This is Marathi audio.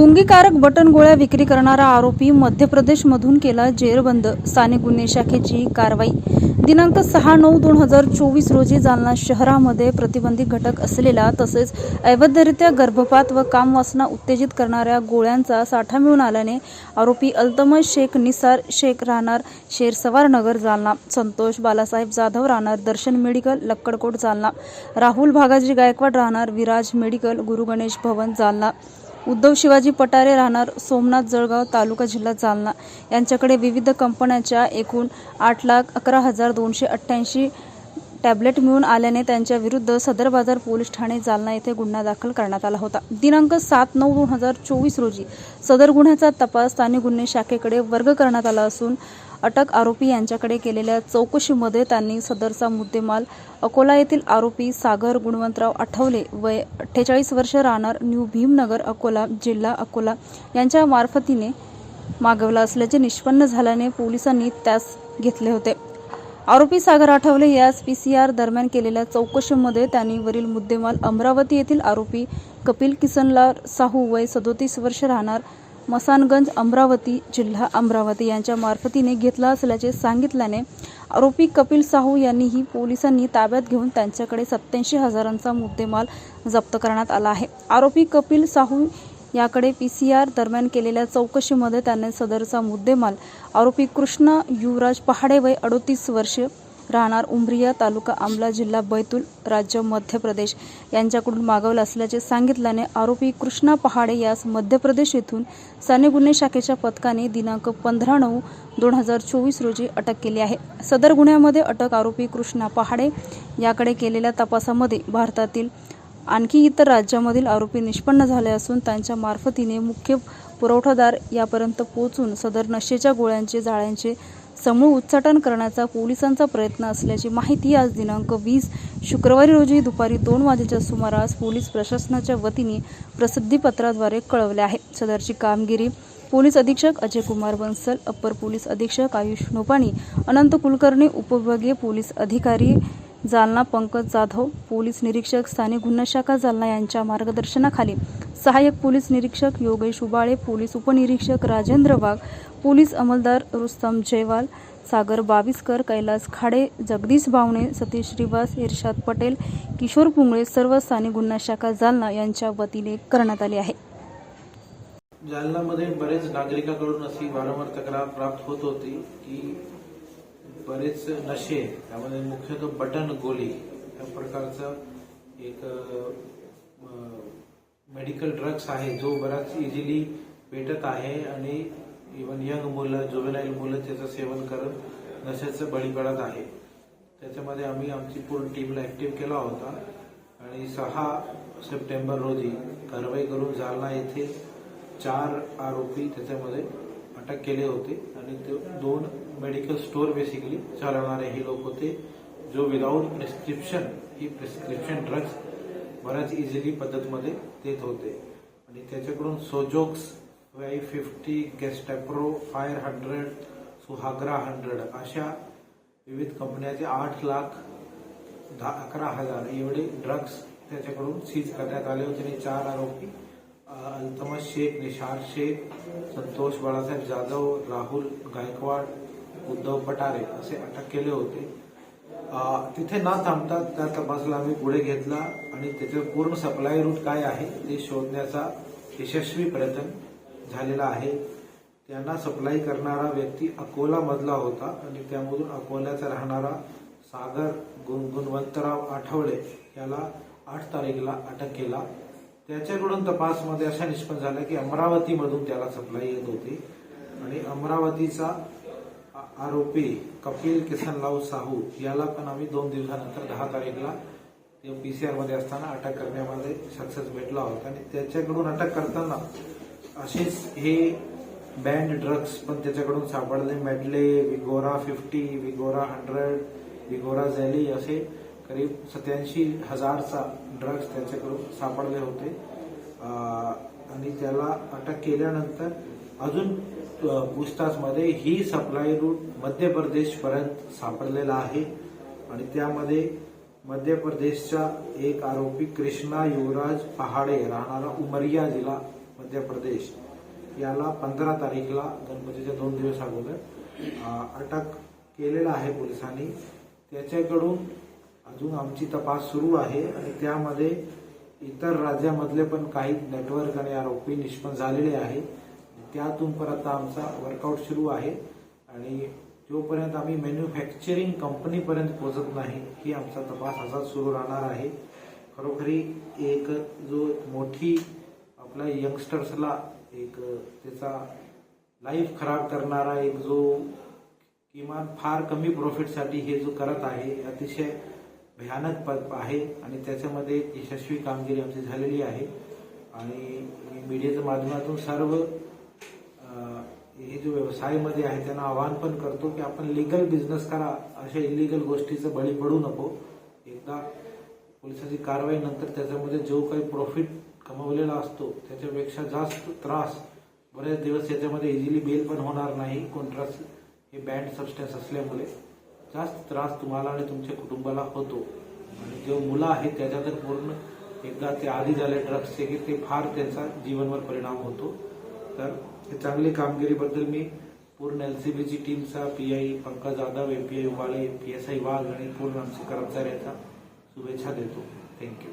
गुंगीकारक बटन गोळ्या विक्री करणारा आरोपी मध्य प्रदेशमधून केला जेरबंद. स्थानिक गुन्हे शाखेची कारवाई. दिनांक सहा नऊ दोन हजार चोवीस रोजी जालना शहरामध्ये प्रतिबंधित घटक असलेला तसेच अवैधरित्या गर्भपात व कामवासना उत्तेजित करणाऱ्या गोळ्यांचा साठा मिळून आल्याने आरोपी अल्तमज शेख निसार शेख राहणार शेरसवार नगर जालना. संतोष बालासाहेब जाधव राहणार दर्शन मेडिकल लक्कडकोट जालना. राहुल भागाजी गायकवाड राहणार विराज मेडिकल गुरुगणेश भवन जालना. उद्धव शिवाजी पटारे राहणार सोमनाथ जळगाव तालुका जिल्हा जालना. यांच्याकडे विविध कंपन्यांच्या एकूण आठ लाख अकरा हजार दोनशे अठ्ठ्याऐंशी टॅबलेट मिळून आल्याने त्यांच्या विरुद्ध सदर बाजार पोलीस ठाणे जालना येथे गुन्हा दाखल करण्यात आला होता. दिनांक सात नऊ दोन हजार चोवीस रोजी सदर गुन्ह्याचा तपास स्थानिक गुन्हे शाखेकडे वर्ग करण्यात आला असून अटक आरोपी यांच्याकडे केलेल्या चौकशीमध्ये त्यांनी सदरचा मुद्देमाल अकोला येथील आरोपी सागर गुणवंतराव आठवले वय अठ्ठेचाळीस वर्ष राहणार न्यू भीमनगर अकोला जिल्हा अकोला यांच्या मार्फतीने मागवला असल्याचे निष्पन्न झाल्याने पोलिसांनी त्यास घेतले होते. आरोपी सागर आठवले यास पी सी आर दरम्यान केलेल्या चौकशीमध्ये त्यांनी वरील मुद्देमाल अमरावती येथील आरोपी कपिल किसनलाल साहू वय सदोतीस वर्ष राहणार मसानगंज अमरावती जिल्हा अमरावती यांच्या मार्फतीने घेतला असल्याचे सांगितल्याने आरोपी कपिल साहू यांनीही पोलिसांनी ताब्यात घेऊन त्यांच्याकडे सत्याऐंशी हजारांचा मुद्देमाल जप्त करण्यात आला आहे. आरोपी कपिल साहू याकडे पी सी आर दरम्यान केलेल्या चौकशीमध्ये त्याने सदरचा मुद्देमाल आरोपी कृष्ण युवराज पहाडे वय अडोतीस वर्ष राहणार उमरिया तालुका आमला जिल्हा बैतूल राज्य मध्य प्रदेश. यांच्याकडून मागवला असल्याचे सांगितल्याने आरोपी कृष्णा पहाडे यास मध्य प्रदेश येथून साने गुन्हे शाखेच्या पथकाने दिनांक पंधरा नऊ दोन हजार चोवीस रोजी अटक केली आहे. सदर गुन्ह्यामध्ये अटक आरोपी कृष्णा पहाडे याकडे केलेल्या तपासामध्ये भारतातील आणखी इतर राज्यामधील आरोपी निष्पन्न झाले असून त्यांच्या मार्फतीने मुख्य पुरवठादार यापर्यंत पोहोचून सदर नशेच्या गोळ्यांचे जाळ्यांचे समूळ उच्चाटन करण्याचा पोलिसांचा प्रयत्न असल्याची माहिती आज दिनांक वीस शुक्रवारी रोजी दुपारी दोन वाजेच्या सुमारास पोलीस प्रशासनाच्या वतीने प्रसिद्धीपत्राद्वारे कळवले आहे. सदरची कामगिरी पोलीस अधीक्षक अजय कुमार बन्सल अप्पर पोलीस अधीक्षक आयुष नोपाणी अनंत कुलकर्णी उपविभागीय पोलीस अधिकारी जालना पंकज जाधव पोलीस निरीक्षक स्थानिक गुन्हा शाखा जालना यांच्या मार्गदर्शनाखाली सहाय्यक पोलीस निरीक्षक योगेश उबाळे पोलीस उपनिरीक्षक राजेंद्र वाघ पोलीस अंमलदार रुस्तम जयवाल सागर बाविस्कर कैलास खाडे जगदीश भावणे सतीश श्रीवास इर्शाद पटेल किशोर पुंगळे सर्व स्थानिक गुन्हा शाखा जालना यांच्या वतीने करण्यात आली आहे. जालनामध्ये बरेच नागरिकांकडून अशी वारंवार तक्रार प्राप्त होत होती की बरेच नशे त्यामध्ये मुख्यतः बटन गोळी या प्रकारचा एक मेडिकल ड्रग्स आहे जो बराच इझिली भेटत आहे आणि इवन यंग मुलं जुवेनाईल मुलं त्याचं सेवन करत नशेचं बळी पडत आहे. त्याच्यामध्ये आम्ही आमची पूर्ण टीमला ऍक्टिव्ह केला होता आणि सहा सप्टेंबर रोजी कारवाई करून जालना येथे चार आरोपी त्याच्यामध्ये अटक केले होते आणि ते दोन मेडिकल स्टोअर बेसिकली चालवणारे हे लोक होते जो विदाऊट प्रिस्क्रिप्शन ही प्रिस्क्रिप्शन ड्रग्ज बऱ्याच इझिली पद्धतमध्ये देत होते. आणि त्याच्याकडून सोजोक्स वाय फिफ्टी गेस्टॅप्रो फायर हंड्रेड सुहाग्रा हंड्रेड अशा विविध कंपन्याचे आठ लाख दहा अकरा हजार एवढे ड्रग्ज त्याच्याकडून सीज करण्यात आले होते आणि चार आरोपी अ, शेख निशार शेख संतोष बाळासाहेब जाधव राहुल गायकवाड उद्धव पटारे असे अटक केले होते. तिथे न थांबता त्या तपासाला आम्ही पुढे घेतला आणि त्याचे पूर्ण सप्लाय रूट काय आहे ते शोधण्याचा यशस्वी प्रयत्न झालेला आहे. त्यांना सप्लाय करणारा व्यक्ती अकोला मधला होता आणि त्यामधून अकोल्याचा राहणारा सागर गुण गुणवंतराव आठवले याला आठ तारीखला अटक केला. त्याच्याकडून तपासमध्ये अशा निष्पन्न झाला की अमरावतीमधून त्याला सप्लाय येत होती. आणि अमरावतीचा आरोपी कपिल किसनलाव साहू याला पण आम्ही दोन दिवसानंतर दहा तारीखला पीसीआरमध्ये असताना अटक करण्यामध्ये सक्सेस भेटला होता. आणि त्याच्याकडून अटक करताना असेच हे बँड ड्रग्स पण त्याच्याकडून सापडले. Medley Vigora fifty Vigora hundred Vigora झॅली असे करीब सत्याऐंशी हजारचा ड्रग्ज त्याच्याकडून सापडले होते. आणि त्याला अटक केल्यानंतर अजून पूछताछमध्ये ही सप्लाय रूट मध्य प्रदेशपर्यंत सापडलेला आहे. आणि त्यामध्ये मध्य प्रदेशचा एक आरोपी कृष्णा युवराज पहाडे राहणारा उमरिया जिल्हा मध्य प्रदेश. याला पंधरा तारीखला गणपतीच्या दोन दिवस अगोदर अटक केलेला आहे पोलिसांनी. त्याच्याकडून अजून आमची तपास सुरू आहे आणि त्यामध्ये इतर राज्यामधले पण काही नेटवर्क आणि आरोपी निष्पन्न झालेले आहे त्यातून परत आमचा वर्कआउट सुरू आहे आणि जोपर्यंत आम्ही मॅन्युफॅक्चरिंग कंपनीपर्यंत पोहोचत नाही ही आमचा तपास असाच सुरू राहणार आहे. खरोखरी एक जो मोठी आपल्या यंगस्टर्सला एक त्याचा लाईफ खराब करणारा एक जो किमान फार कमी प्रॉफिटसाठी हे जो करत आहे अतिशय भयानक पद आहे आणि त्याच्यामध्ये यशस्वी कामगिरी आमची झालेली आहे. आणि मीडियाच्या माध्यमातून सर्व हे जो व्यवसायामध्ये आहे त्यांना आवाहन पण करतो की आपण लिगल बिझनेस करा अशा इलिगल गोष्टीचं बळी पडू नको. एकदा पोलिसाची कारवाई नंतर त्याच्यामध्ये जो काही प्रॉफिट कमवलेला असतो त्याच्यापेक्षा जास्त त्रास बरेच दिवस याच्यामध्ये इझिली बेल पण होणार नाही. कॉन्ट्रास्ट हे बँड सबस्टन्स असल्यामुळे. जास्त त्रास तुम्हाला आणि तुमच्या कुटुंबाला होतो. आणि जो मुलं आहेत त्याच्या तर पूर्ण एकदा ते आधी झाले ड्रग्सचे की ते फार त्यांचा जीवनवर परिणाम होतो. तर हे चांगली कामगिरीबद्दल मी पूर्ण एल सी बीची टीमचा PI Pankaj Jadhav M P I Ubale I Wagh आणि पूर्ण आमच्या कर्मचाऱ्यांचा शुभेच्छा देतो. थँक्यू